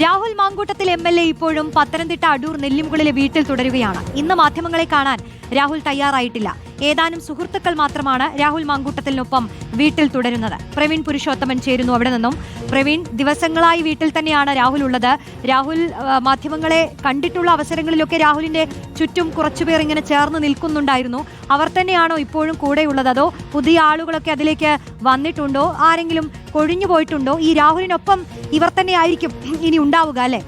Rahul Mankoottathil M L A ഇപ്പോഴും പത്തനംതിട്ട അടൂർ നെല്ലിമുകളിലെ വീട്ടിൽ തുടരുകയാണ്. ഇന്ന് മാധ്യമങ്ങളെ കാണാൻ രാഹുൽ തയ്യാറായിട്ടില്ല. ഏതാനും സുഹൃത്തുക്കൾ മാത്രമാണ് രാഹുൽ മാങ്കൂട്ടത്തിനൊപ്പം വീട്ടിൽ തുടരുന്നത്. പ്രവീൺ പുരുഷോത്തമൻ ചേരുന്നു അവിടെ നിന്നും. പ്രവീൺ ദിവസങ്ങളായി വീട്ടിൽ തന്നെയാണ് രാഹുൽ ഉള്ളത്. രാഹുൽ മാധ്യമങ്ങളെ കണ്ടിട്ടുള്ള അവസരങ്ങളിലൊക്കെ രാഹുലിന്റെ ചുറ്റും കുറച്ചുപേർ ഇങ്ങനെ ചേർന്ന് നിൽക്കുന്നുണ്ടായിരുന്നു. അവർ തന്നെയാണോ ഇപ്പോഴും കൂടെയുള്ളത്? അതോ പുതിയ ആളുകളൊക്കെ അതിലേക്ക് വന്നിട്ടുണ്ടോ? ആരെങ്കിലും കൊഴിഞ്ഞു പോയിട്ടുണ്ടോ? ഈ രാഹുലിനൊപ്പം ഇവർ തന്നെ ആയിരിക്കും ഇനി ഉണ്ടാവുക അല്ലെ?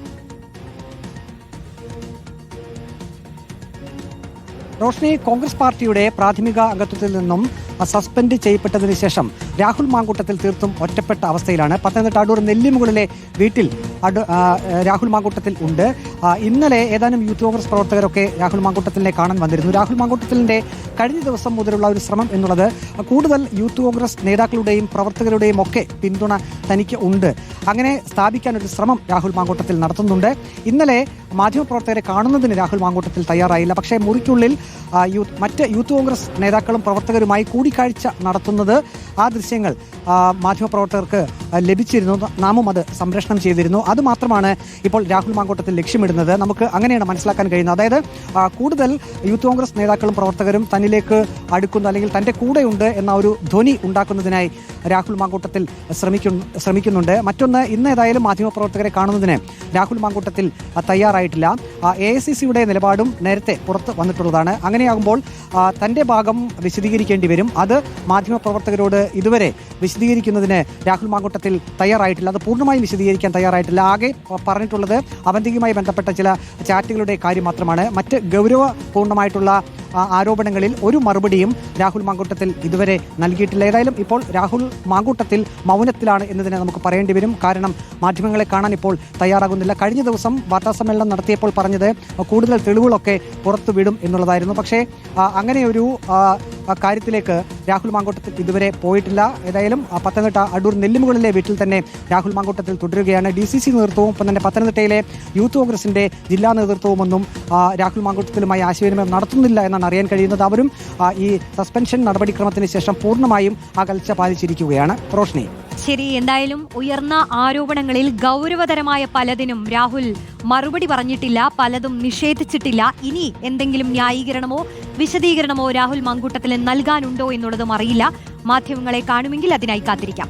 റോഷ്നി കോൺഗ്രസ് പാർട്ടിയുടെ പ്രാഥമിക അംഗത്വത്തിൽ നിന്നും സസ്പെൻഡ് ചെയ്യപ്പെട്ടതിന് ശേഷം രാഹുൽ മാങ്കൂട്ടത്തിൽ തീർത്തും ഒറ്റപ്പെട്ട അവസ്ഥയിലാണ്. പത്തനംതിട്ട അടൂർ നെല്ലിമുകളിലെ വീട്ടിൽ രാഹുൽ മാങ്കൂട്ടത്തിൽ ഉണ്ട്. ഇന്നലെ ഏതാനും യൂത്ത് കോൺഗ്രസ് പ്രവർത്തകരൊക്കെ രാഹുൽ മാങ്കൂട്ടത്തിനെ കാണാൻ വന്നിരുന്നു. രാഹുൽ മാങ്കൂട്ടത്തിലിന്റെ കഴിഞ്ഞ ദിവസം മുതലുള്ള ഒരു ശ്രമം എന്നുള്ളത് കൂടുതൽ യൂത്ത് കോൺഗ്രസ് നേതാക്കളുടെയും പ്രവർത്തകരുടെയും ഒക്കെ പിന്തുണ തനിക്ക് ഉണ്ട്. അങ്ങനെ സ്ഥാപിക്കാൻ ഒരു ശ്രമം രാഹുൽ മാങ്കൂട്ടത്തിൽ നടത്തുന്നുണ്ട്. ഇന്നലെ മാധ്യമപ്രവർത്തകരെ കാണുന്നതിന് രാഹുൽ മാങ്കൂട്ടത്തിൽ തയ്യാറായില്ല. പക്ഷേ മുറിക്കുള്ളിൽ മറ്റ് യൂത്ത് കോൺഗ്രസ് നേതാക്കളും പ്രവർത്തകരുമായി കൂടിക്കാഴ്ച നടത്തുന്നത്. ആ ദൃശ്യങ്ങൾ മാധ്യമപ്രവർത്തകർക്ക് ലഭിച്ചിരുന്നു. നാമും അത് സംരക്ഷണം ചെയ്തിരുന്നു. അതുമാത്രമാണ് ഇപ്പോൾ രാഹുൽ മാങ്കോട്ടത്തിൽ ലക്ഷ്യമിടുന്നത്. നമുക്ക് അങ്ങനെയാണ് മനസ്സിലാക്കാൻ കഴിയുന്നത്. അതായത് കൂടുതൽ യൂത്ത് കോൺഗ്രസ് നേതാക്കളും പ്രവർത്തകരും തന്നിലേക്ക് അടുക്കുന്നു അല്ലെങ്കിൽ തന്റെ കൂടെയുണ്ട് എന്ന ഒരു ധ്വനി ഉണ്ടാക്കുന്നതിനായി രാഹുൽ മാങ്കൂട്ടത്തിൽ ശ്രമിക്കുന്നു ശ്രമിക്കുന്നുണ്ട്. മറ്റൊന്ന് ഇന്ന് ഏതായാലും മാധ്യമപ്രവർത്തകരെ കാണുന്നതിന് രാഹുൽ മാങ്കൂട്ടത്തിൽ തയ്യാറായിട്ടില്ല. എ ഐ സി സിയുടെ നിലപാടും നേരത്തെ പുറത്ത് വന്നിട്ടുള്ളതാണ്. അങ്ങനെയാകുമ്പോൾ തന്റെ ഭാഗം വിശദീകരിക്കേണ്ടി വരും. അത് മാധ്യമപ്രവർത്തകരോട് ഇതുവരെ വിശദീകരിക്കുന്നതിന് രാഹുൽ മാങ്കൂട്ടത്തിൽ തയ്യാറായിട്ടില്ല. അത് പൂർണമായും വിശദീകരിക്കാൻ തയ്യാറായിട്ടില്ല. ആകെ പറഞ്ഞിട്ടുള്ളത് അവന്തികയുമായി ബന്ധപ്പെട്ട ചില ചാറ്റുകളുടെ കാര്യം മാത്രമാണ്. മറ്റ് ഗൗരവപൂർണമായിട്ടുള്ള ആരോപണങ്ങളിൽ ഒരു മറുപടിയും രാഹുൽ മാങ്കൂട്ടത്തിൽ ഇതുവരെ നൽകിയിട്ടില്ല. ഏതായാലും ഇപ്പോൾ രാഹുൽ മാങ്കൂട്ടത്തിൽ മൗനത്തിലാണ് എന്നതിനെ നമുക്ക് പറയേണ്ടി വരും. കാരണം മാധ്യമങ്ങളെ കാണാൻ ഇപ്പോൾ തയ്യാറാകുന്നില്ല. കഴിഞ്ഞ ദിവസം വാർത്താസമ്മേളനം നടത്തിയപ്പോൾ പറഞ്ഞത് കൂടുതൽ തെളിവുകളൊക്കെ പുറത്തുവിടും എന്നുള്ളതായിരുന്നു. പക്ഷേ അങ്ങനെയൊരു കാര്യത്തിലേക്ക് രാഹുൽ മാങ്കൂട്ടത്തിൽ ഇതുവരെ പോയിട്ടില്ല. ഏതായാലും പത്തനംതിട്ട അടൂർ നെല്ലിമുകളിലെ വീട്ടിൽ തന്നെ രാഹുൽ മാങ്കൂട്ടത്തിൽ തുടരുകയാണ്. ഡി സി സി നേതൃത്വവും ഒപ്പം തന്നെ പത്തനംതിട്ടയിലെ യൂത്ത് കോൺഗ്രസിന്റെ ജില്ലാ നേതൃത്വവും ഒന്നും രാഹുൽ മാങ്കൂട്ടത്തിലുമായി ആശയവിനിമയം നടത്തുന്നില്ല എന്നാണ് അറിയാൻ കഴിയുന്നത്. അവരും ഈ സസ്പെൻഷൻ നടപടിക്രമത്തിന് ശേഷം പൂർണമായും അകൽച്ച പാലിച്ചിരിക്കുകയാണ്. റോഷ്നി. ശരി എന്തായാലും ഉയർന്ന ആരോപണങ്ങളിൽ ഗൗരവതരമായ പലതിനും രാഹുൽ മറുപടി പറഞ്ഞിട്ടില്ല പലതും നിഷേധിച്ചിട്ടില്ല. ഇനി എന്തെങ്കിലും ന്യായീകരണമോ വിശദീകരണമോ രാഹുൽ മങ്കൂട്ടത്തിൽ നൽകാനുണ്ടോ എന്നുള്ളതും അറിയില്ല. മാധ്യമങ്ങളെ കാണുമെങ്കിൽ അതിനായി കാത്തിരിക്കാം.